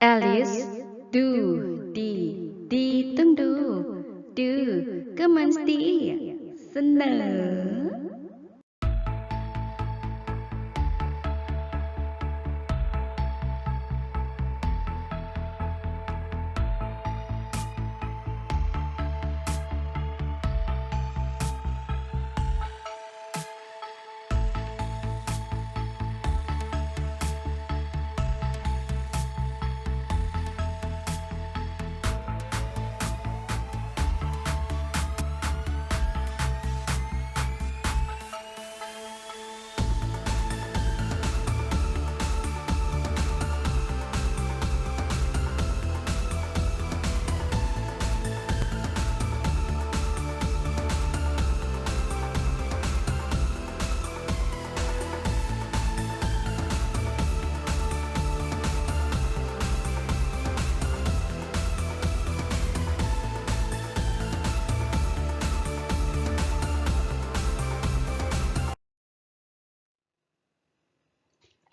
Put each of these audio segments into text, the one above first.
Alice do ดีดีต้องดู do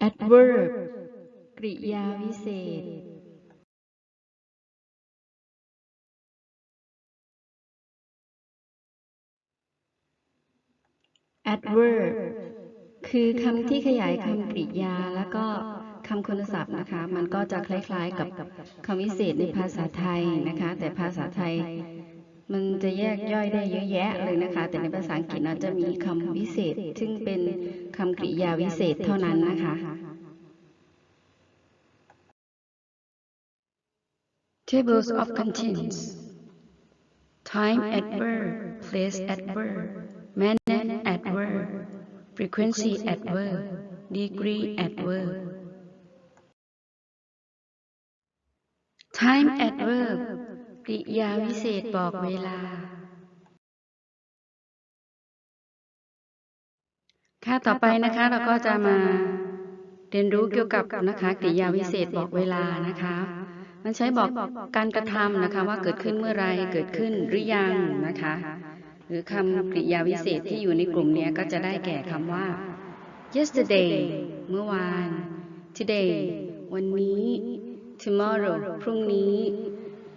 adverb กริยาวิเศษ adverb คือคำที่ขยายคำกริยาแล้วก็คำคุณศัพท์นะคะ มันก็จะคล้ายๆกับคำวิเศษในภาษาไทยนะคะ แต่ภาษาไทย มันจะแยกย่อยได้เยอะแยะเลยนะคะ แต่ในภาษาอังกฤษเราจะมีคำวิเศษ ซึ่งเป็นคำกริยาวิเศษเท่านั้นนะคะ Tables of contents Time adverb Place adverb Manner adverb Frequency adverb Degree adverb Time adverb กริยาวิเศษบอกเวลา ค่ะต่อไปนะคะเราก็จะมาเรียนรู้เกี่ยวกับนะคะกริยาวิเศษบอกเวลานะคะ มันใช้บอกการกระทำนะคะว่าเกิดขึ้นเมื่อไรเกิดขึ้นหรือยังนะคะ หรือคำกริยาวิเศษที่อยู่ในกลุ่มนี้ก็จะได้แก่คำว่า yesterday เมื่อวาน today วันนี้ tomorrow พรุ่งนี้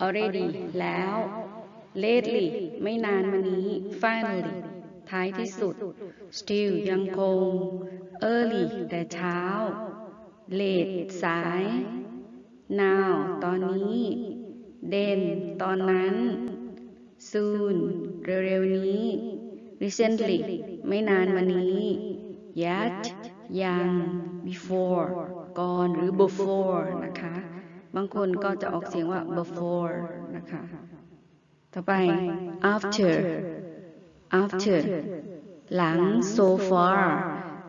already แล้ว lately ไม่นานมานี้ finally ท้ายที่สุด still ยังคง early แต่เช้า late สาย now ตอนนี้ then ตอนนั้น soon เร็วๆนี้ recently ไม่นานมานี้ yet ยัง before ก่อนหรือ before นะคะ บางคนก็จะออกเสียงว่า before นะคะ ต่อไป after after หลัง so far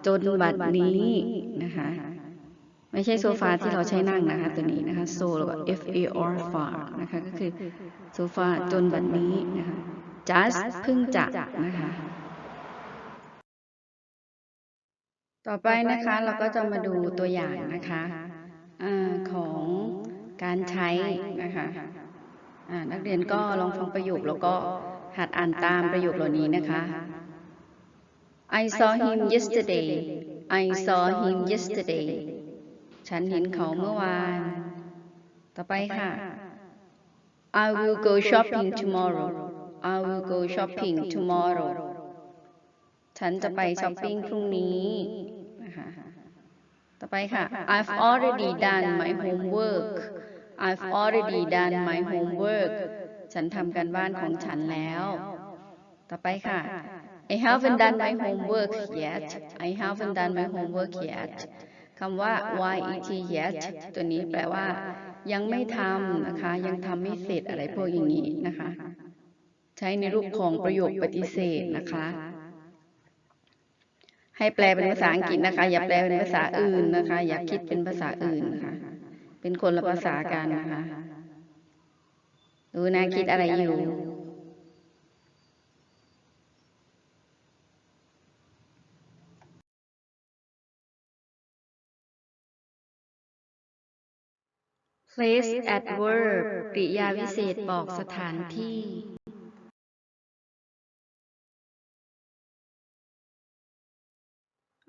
จนบัดนี้นะคะ ไม่ใช่โซฟาที่เราใช้นั่งนะคะ ตัวนี้นะคะ so แล้วก็ f a r far นะคะ ก็คือโซฟาจนบัดนี้นะคะ just เพิ่งจะนะคะ ต่อไปนะคะเราก็จะมาดูตัวอย่างนะคะอาของ การใช้นะคะอ่านักเรียนก็ลองฟังประโยคแล้วก็หัดอ่านตามประโยคเหล่านี้นะคะ I saw him yesterday I saw him yesterday ฉันเห็นเขาเมื่อวาน ต่อไปค่ะ I will go shopping tomorrow I will go shopping tomorrow ฉันจะไปช้อปปิ้งพรุ่งนี้นะคะต่อไปค่ะ I've already done my homework I've already done my homework ฉันทำการบ้านของฉันแล้ว ต่อไปค่ะ I haven't done my homework yet I haven't done my homework yet คำว่า yet yet ตัวนี้แปลว่า ยังไม่ทำนะคะ ยังทำไม่เสร็จอะไรพวกอย่างนี้นะคะ ใช้ในรูปของประโยคปฏิเสธนะคะ ให้แปลเป็นภาษาอังกฤษนะคะ อย่าแปลเป็นภาษาอื่นนะคะ อย่าคิดเป็นภาษาอื่นนะคะ เป็นคนละภาษากันนะคะดูนะคิดอะไรอยู่ place adverb กริยาวิเศษบอกสถานที่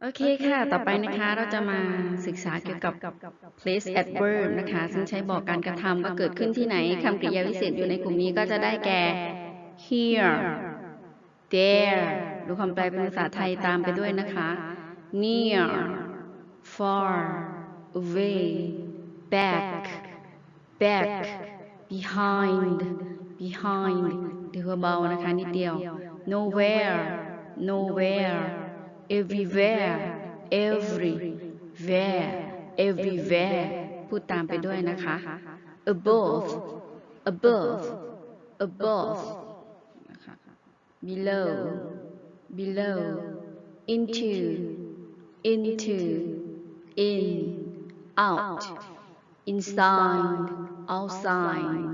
โโอเคค่ะต่อไปนะคะ เราจะมาศึกษาเกี่ยวกับ place adverb นะคะ ซึ่งใช้บอกการกระทำว่าเกิดขึ้นที่ไหนคำกริยาวิเศษอยู่ในกลุ่มนี้ก็จะได้แก่ here there ดูคำแปลเป็นภาษาไทยตามไปด้วยนะคะ near far away back back behind behind ดูเบาๆนะคะนิดเดียว nowhere nowhere everywhere everywhere everywhere พูดตามไปด้วยนะคะ above above above นะคะ below below into into in out inside outside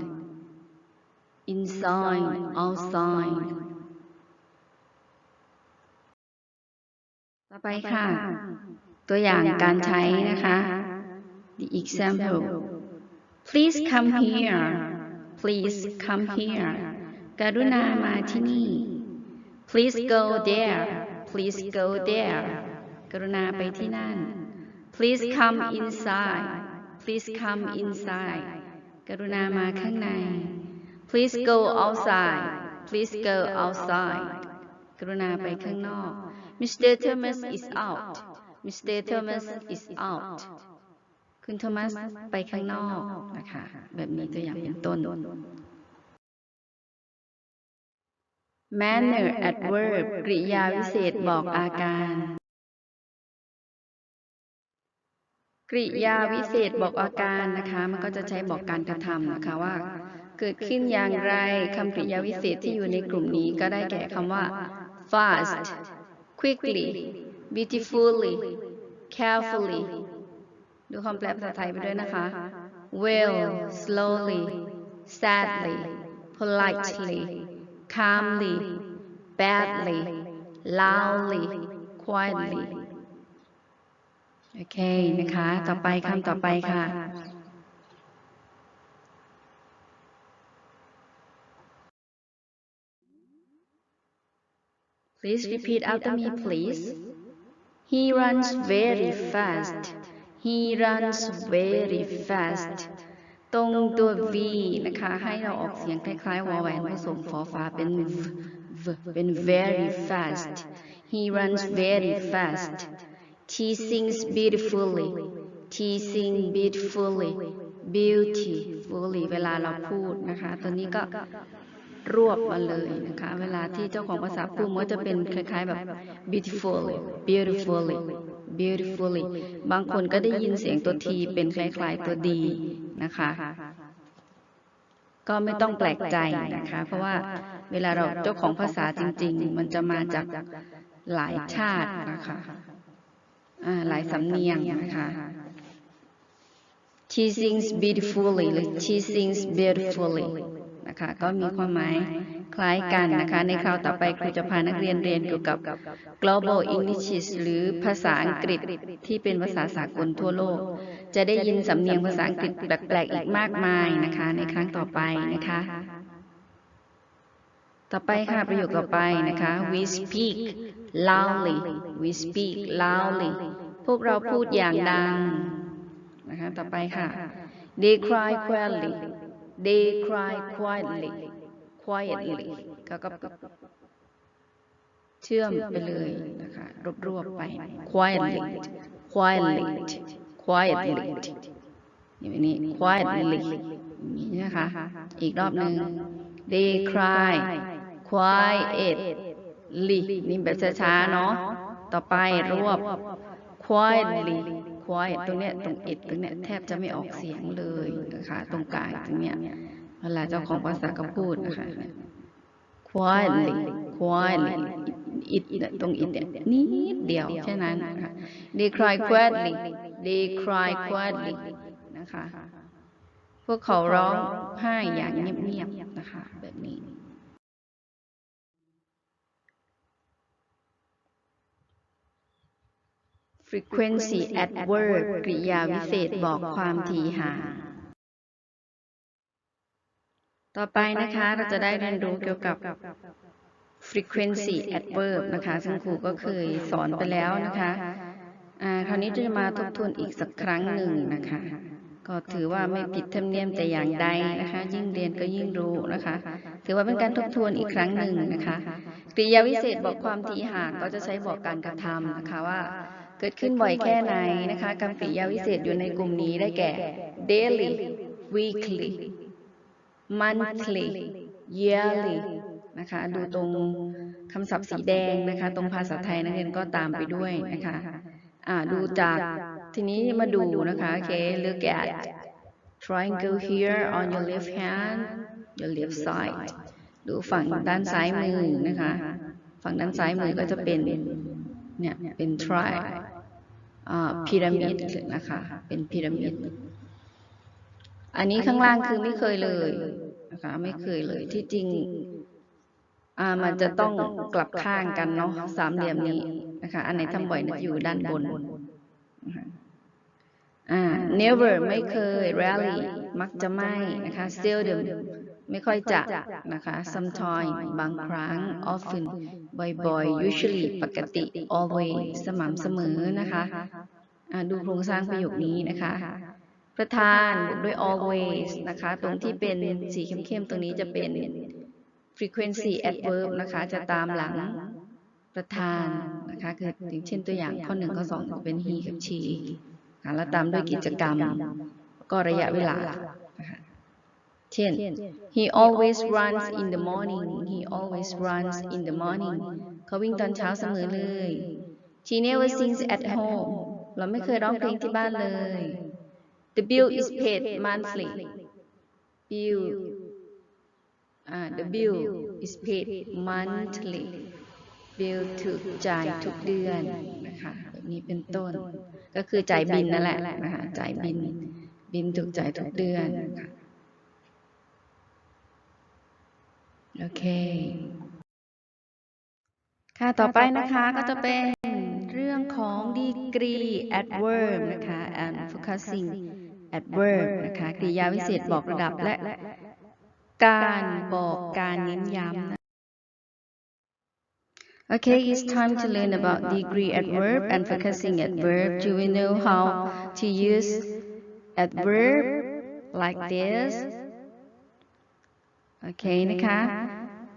inside outside ต่อไปค่ะ ตัวอย่างการใช้นะคะ the example please come here please come here กรุณามาที่นี่ please go there please go there กรุณาไปที่นั่น please come inside please come inside กรุณามาข้างใน please go outside please go outside กรุณาไปข้างนอก Mr. Thomas is out Mr. Thomas is out คุณโทมัสไปข้างนอกนะคะ แบบนี้ตัวอย่างเป็นต้น manner adverb กริยาวิเศษบอกอาการ กริยาวิเศษบอกอาการนะคะ มันก็จะใช้บอกการกระทำนะคะว่า เกิดขึ้นอย่างไรคำกริยาวิเศษที่อยู่ในกลุ่มนี้ก็ได้แก่คำว่า fast quickly beautifully carefully ดูคำแปลภาษาไทยไปด้วยนะคะ well slowly sadly politely calmly badly loudly quietly โอเคนะคะ ต่อไปคำต่อไปค่ะ Please repeat after me, please. He runs very fast. He runs very fast. ตรงตัว V นะคะ ให้เราออกเสียงคล้ายๆวอแหวนผสมฟอฟ้าเป็น v, v เป็น very fast. He runs very fast. She sings beautifully. She sings beautifully. beautifully เวลาเราพูดนะคะ ตัวนี้ก็ รวบมาเลยนะคะ เวลาที่เจ้าของภาษาพูดมันก็จะเป็นคล้ายๆแบบ beautifully beautifully beautifully บางคนก็ได้ยินเสียงตัวทีเป็นคล้ายๆตัวดีนะคะ ก็ไม่ต้องแปลกใจนะคะ เพราะว่าเวลาเราเจ้าของภาษาจริง ๆ มันจะมาจากหลายชาตินะคะอ่าหลายสำเนียงนะคะ she sings beautifully หรือ she sings beautifully นะคะ ก็มีความหมายคล้ายกันนะคะ ในคราวต่อไปครูจะพานักเรียนเรียนเกี่ยวกับ global English หรือภาษาอังกฤษที่เป็นภาษาสากลทั่วโลก จะได้ยินสำเนียงภาษาอังกฤษแปลกๆอีกมากมายนะคะ ในครั้งต่อไปนะคะ ต่อไปค่ะประโยคต่อไปนะคะ we speak loudly we speak loudly พวกเราพูดอย่างดังนะคะ ต่อไปค่ะ they cry quietly they cry quietly quietly ก็ก็เชื่อมไปเลยนะคะรวบๆไป quietly quietly quietly อย่างนี้ quietly อย่างนี้นะคะ อีกรอบหนึ่ง they cry quietly นี่แบบช้าๆเนาะ ต่อไปรวบ quietly quiet ตรงเนี้ยตรง it ตรงเนี้ยแทบจะไม่ออกเสียงเลยนะคะตรงกลางตรงเนี้ยเวลาเจ้าของภาษาก็พูดนะคะ quietly quietly it เนี่ยตรง it เนี่ยนิดเดียวแค่นั้นนะคะ they cry quietly they cry quietly นะคะ พวกเขาร้องไห้อย่างเงียบๆนะคะ แบบนี้ frequency adverb กริยาวิเศษบอกความถี่ห่างต่อไปนะคะ เราจะได้เรียนรู้เกี่ยวกับ frequency adverb นะคะ ซึ่งครูก็เคยสอนไปแล้วนะคะอ่าคราวนี้จะมาทบทวนอีกสักครั้งหนึ่งนะคะ ก็ถือว่าไม่ผิดธรรมเนียมแต่อย่างใดนะคะ ยิ่งเรียนก็ยิ่งรู้นะคะ ถือว่าเป็นการทบทวนอีกครั้งหนึ่งนะคะกริยาวิเศษบอกความถี่ห่างก็จะใช้บอกการกระทำนะคะว่า เกิดขึ้นบ่อยแค่ไหนนะคะคำกริยาวิเศษอยู่ในกลุ่มนี้ได้แก่ daily weekly monthly yearly นะคะดูตรงคำศัพท์สีแดงนะคะ ตรงภาษาไทยนักเรียนก็ตามไปด้วยนะคะอ่าดูจากทีนี้มาดูนะคะโอเค look at triangle here on your left hand your left side ดูฝั่งด้านซ้ายมือนะคะ ฝั่งด้านซ้ายมือก็จะเป็น เนี่ยเป็น tri อ่าพีระมิดนะคะ เป็นพีระมิด อันนี้ข้างล่างคือไม่เคยเลยนะคะ ไม่เคยเลยที่จริง อ่ามันจะต้องกลับข้างกันเนาะสามเหลี่ยมนี้นะคะ อันไหนทำบ่อยนะอยู่ด้านบนนะคะอ่า never ไม่เคย rarely มักจะไม่นะคะ seldom ไม่ค่อยจะนะคะ sometime บางครั้ง often บ่อยๆ usually ปกติ always สม่ำเสมอนะคะดูโครงสร้างประโยคนี้นะคะ ประธานด้วย always นะคะ ตรงที่เป็นสีเข้มๆ ตรงนี้จะเป็น frequency adverb นะคะ จะตามหลังประธานนะคะคืออย่างเช่นตัวอย่างข้อหนึ่งข้อสองจะเป็น he กับ she แล้วตามด้วยกิจกรรม ก็ระยะเวลานะคะ เช่น he always runs in the morning he always runs in the morning เขาวิ่งตอนเช้าเสมอเลย she never sings at home เราไม่เคยร้องเพลงที่บ้านเลย the bill is paid monthly bill อ่า the bill is paid monthly bill ถูกจ่ายทุกเดือนนะคะแบบนี้เป็นต้น ก็คือจ่ายบินนั่นแหละนะคะจ่ายบิน บินถูกจ่ายทุกเดือนค่ะ โอเค ค่ะต่อไปนะคะก็จะเป็นเรื่องของ degree adverb นะคะ and focusing adverb นะคะกริยาวิเศษบอกระดับและ การบอกการเน้นย้ำนะ Okay, it's time to learn about degree adverb and focusing adverb. Do we know how to use adverb like this? Okay นะคะ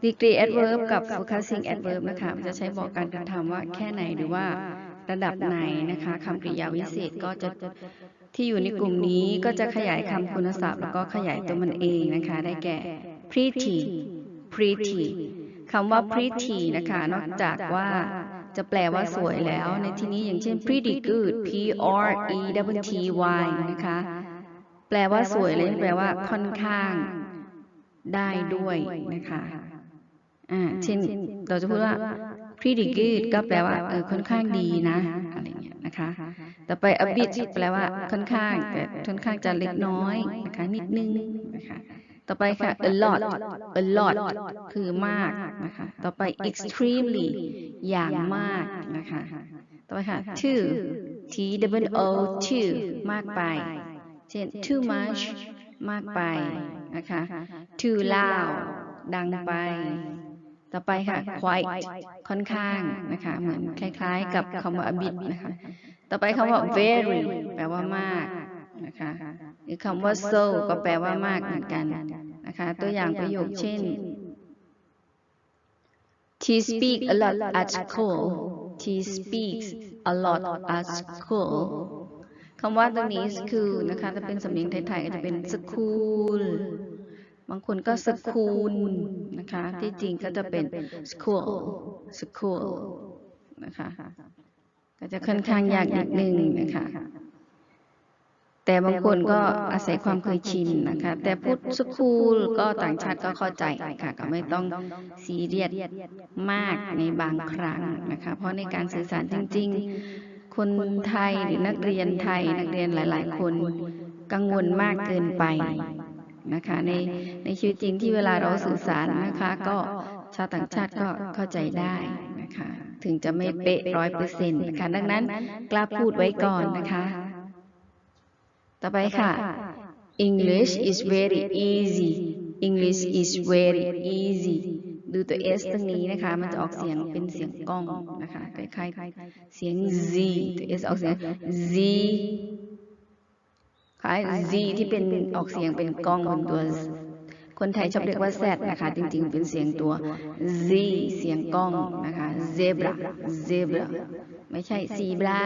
degree adverb กับ focusing adverb นะคะ มันจะใช้บอกการกระทำว่าแค่ไหนหรือว่าระดับไหนนะคะคำกริยาวิเศษก็จะที่อยู่ในกลุ่มนี้ก็จะขยายคำคุณศัพท์ แล้วก็ขยายตัวมันเองนะคะ ได้แก่ pretty pretty คำว่า pretty นะคะ นอกจากว่าจะแปลว่าสวยแล้ว ในที่นี้อย่างเช่น pretty good p r e w t y นะคะ แปลว่าสวยเลยแปลว่าค่อนข้าง ได้ด้วยนะคะอ่าเช่นเราจะพูดว่า pretty good ก็แปลว่าเออค่อนข้างดีนะอะไรเงี้ยนะคะ ต่อไป a bit แปลว่าค่อนข้างแต่ค่อนข้างจะเล็กน้อยนะคะนิดนึงนะคะต่อไปค่ะ a lot a lot คือมากนะคะ ต่อไป extremely อย่างมากนะคะ ต่อไปค่ะ too t w o too มากไป เช่น too much มากไปนะคะ too loud ดังไป ต่อไปค่ะ quite ค่อนข้างนะคะ เหมือนคล้ายๆ กับคำว่า a bit นะคะ ต่อไปคำว่า very แปลว่ามากนะคะหรือคำว่า so ก็แปลว่ามากเหมือนกันนะคะ ตัวอย่างประโยคเช่น She speaks a lot at school. She speaks a lot at school. คำว่าตรงนี้ school นะคะ ถ้าเป็นสำเนียงไทยๆก็จะเป็น school บางคนก็ school นะคะ ที่จริงก็จะเป็น school school นะคะ ก็จะค่อนข้างยากนิดนึงนะคะ แต่บางคนก็อาศัยความเคยชินนะคะ แต่พูดสคูลก็ต่างชาติก็เข้าใจค่ะ ก็ไม่ต้องซีเรียสมากในบางครั้งนะคะ เพราะในการสื่อสารจริง ๆ คนไทยหรือนักเรียนไทยนักเรียนหลาย ๆ คนกังวลมากเกินไป นะคะในในชีวิตจริงที่เวลาเราสื่อสารนะคะก็ชาวต่างชาติก็เข้าใจได้นะคะถึงจะไม่เป๊ะร้อยเปอร์เซ็นต์นะคะดังนั้นกล้าพูดไว้ก่อนนะคะ ต่อไปค่ะ English is very easy English is very easy ดูตัว s ตรงนี้นะคะ มันจะออกเสียงเป็นเสียงก้องนะคะคล้ายๆเสียง z ตัว s ออกเสียง z คล้าย z ที่เป็นออกเสียงเป็นก้องบนตัว คนไทยชอบเรียกว่า z นะคะ จริงๆ เป็นเสียงตัว z เสียงก้องนะคะ zebra zebra ไม่ใช่ zebra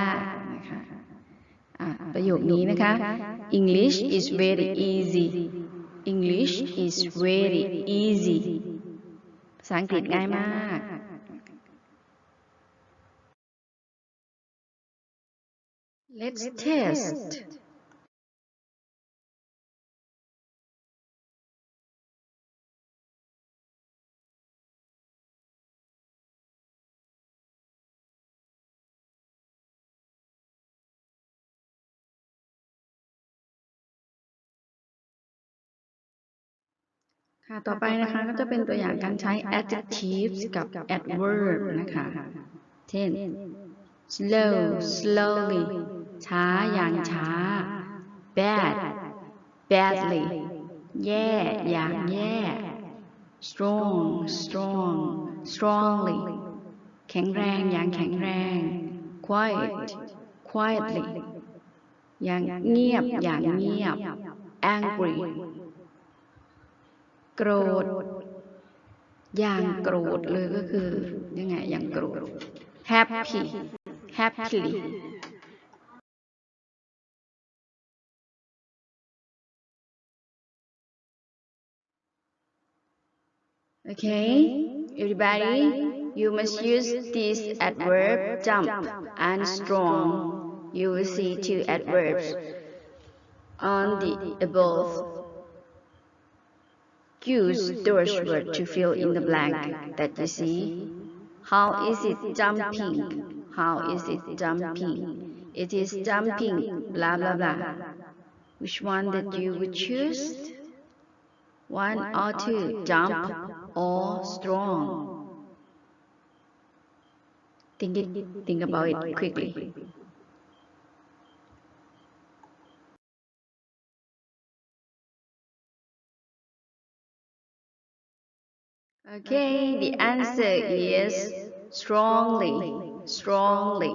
นะคะอะประโยคนี้นะคะ English is very easy English is very easy ภาษาอังกฤษง่ายมาก Let's test ค่ะ ต่อไปนะคะก็จะเป็นตัวอย่างการใช้ adjectives กับ adverb นะคะ เช่น slow slowly ช้าอย่างช้า bad badly แย่อย่างแย่ strong strong strongly แข็งแรงอย่างแข็งแรง quiet quietly อย่างเงียบอย่างเงียบ angry โกรธ อย่างโกรธเลยก็คือ ยังไง อย่างโกรธ happy happily Okay, everybody, you must use this adverb jump and strong. You will see two adverbs on the above. Use those words to fill in the blank that you see. How is it jumping? How is it jumping? It is jumping, blah blah blah. Which one that you would choose? One or two, jump or strong. Think it, think about it quickly. Okay, the answer is strongly, strongly.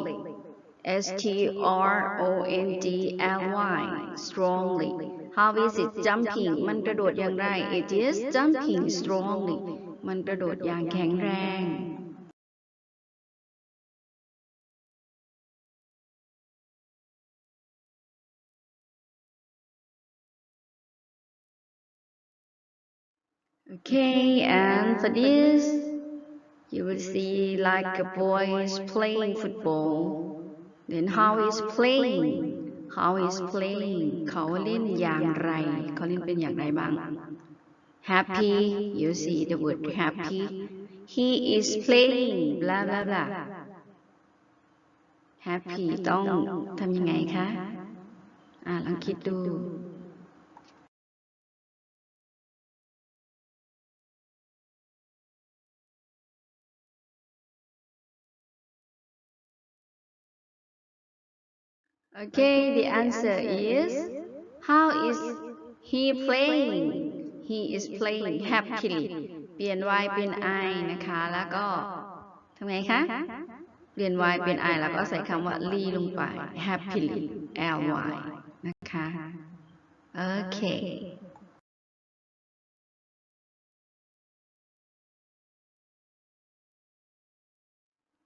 S T R O N G L Y, strongly. How is it jumping? มันกระโดดอย่างไร It is jumping strongly. มันกระโดดอย่างแข็งแรง Okay, and for this, you will see like a boy is playing football. Then how is playing? How is playing? เขาเล่นอย่างไร เขาเล่นเป็นอย่างไรบ้าง Happy, you see the word happy. He is playing, blah blah blah. Happy ต้องทำยังไงคะ อ่าลองคิดดู Okay, the answer is how is he playing? He is playing happily. เปลี่ยน y เป็น i นะคะ แล้วก็ทำไงคะ เปลี่ยน y เป็น i แล้วก็ใส่คำว่า ly ลงไป happily l y นะคะโอเค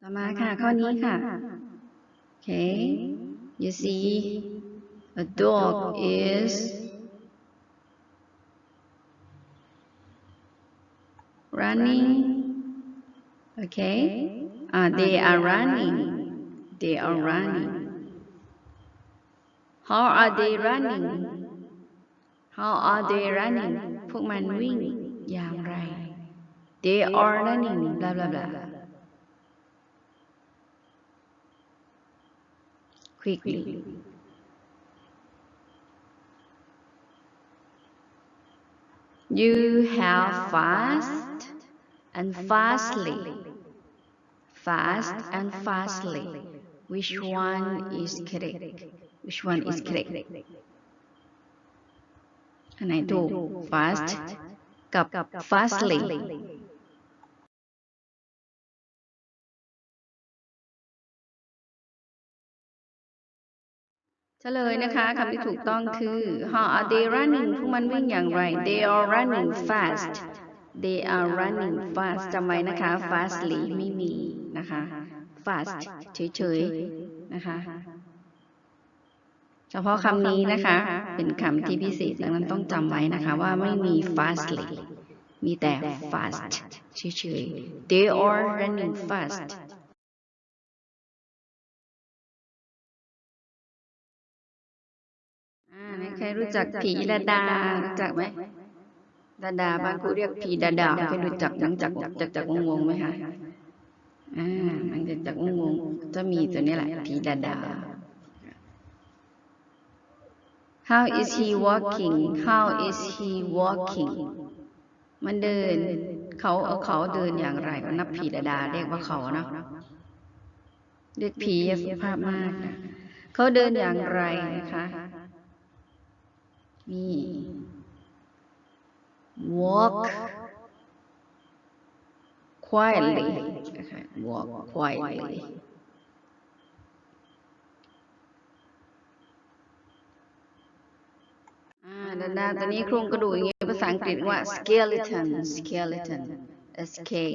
ต่อมาค่ะ ข้อนี้ค่ะ โอเค You see, a dog is running. Okay, uh, they are running. They are running. How are they running? How are they running? พวกมันวิ่งอย่างไร They are running blah blah blah quickly. You have fast and fastly. Fast and fastly. Which one is correct? Which one is correct? อันไหนถูก fast กับ fastly เฉลยนะคะคำที่ถูกต้องคือ how are they running พวกมันวิ่งอย่างไร they are running fast they are running fast จำไว้นะคะ fastly ไม่มีนะคะ fast เฉยๆนะคะ เฉพาะคำนี้นะคะ เป็นคำที่พิเศษดังนั้นต้องจำไว้นะคะว่าไม่มี fastly มีแต่ fast เฉยๆ they are running fast รรู้จักผีดาดารู้จักไหมดาดาบ้านกูเรียกผีดาดาใครรู้จักหนังจักจักจักวงวงไหมคะอ่าหนังจักจักวงวงจะมีตัวนี้แหละผีดาดา How is he walking How is he walking มันเดิน เขาเอาเขาเดินอย่างไรก็นับผีดาดาเรียกว่าเขาเนาะเรียกผีอย่าสุภาพมากนะเขาเดินอย่างไรนะคะ มี walk quietly นะคะ walk quietly อ่าดาดาตัวนี้โครงกระดูกอย่างนี้ภาษาอังกฤษว่า skeleton skeleton s k e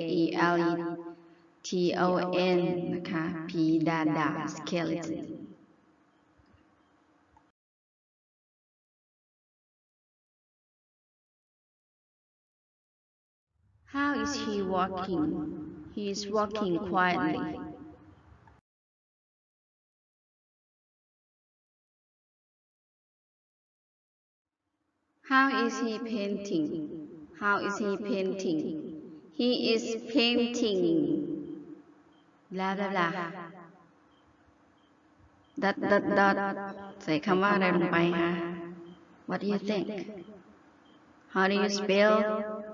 l e t o n นะคะผีดาดา skeleton How is he walking? He is walking quietly. How is he painting? How is he painting? He is painting. Blah blah blah. Dot dot dot ใส่คำว่าอะไรลงไปคะ What do you think? How do you spell?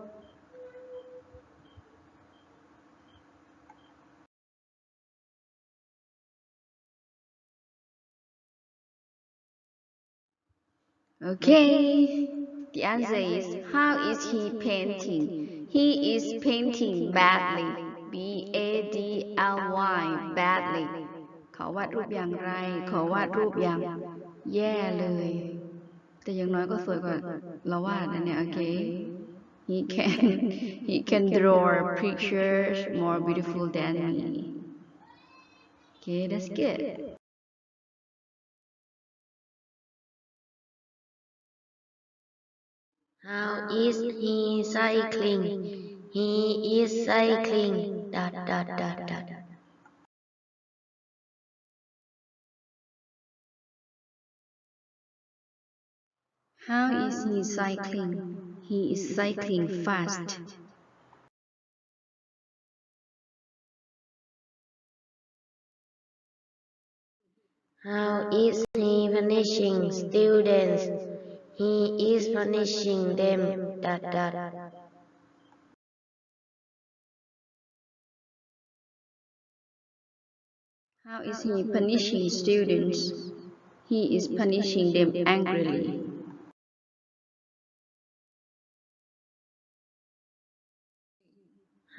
Okay, the answer is how is he painting? He is painting badly. B A D L Y badly. เขาวาดรูปอย่างไร เขาวาดรูปอย่างแย่เลย แต่อย่างน้อยก็สวยกว่าเราวาดนะเนี่ย โอเค he can he can draw pictures more beautiful than me okay that's good How is he cycling? He is cycling. Dot dot dot dot. How is he cycling? He is cycling fast. How is he punishing students? He is punishing them. Dot dot. How is he punishing students? He is punishing them angrily.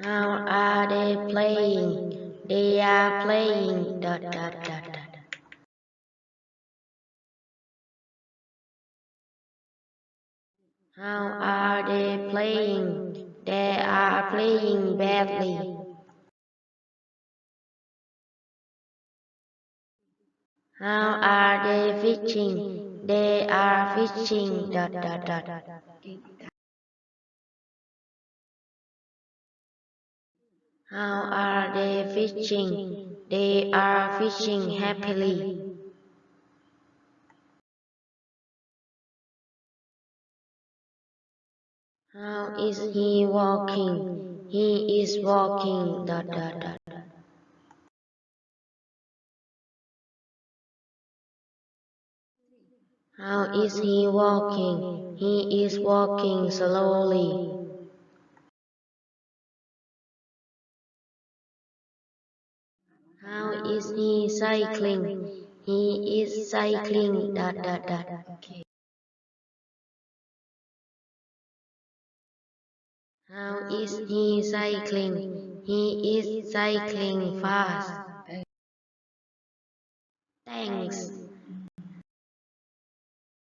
How are they playing? They are playing. Dot dot dot. How are they playing? They are playing badly. How are they fishing? They are fishing. Dot dot dot. How are they fishing? They are fishing happily. How is he walking? He is walking. Dot dot dot. How is he walking? He is walking slowly. How is he cycling? He is cycling. Dot dot dot. Okay. How is he cycling? He is cycling fast. Thanks.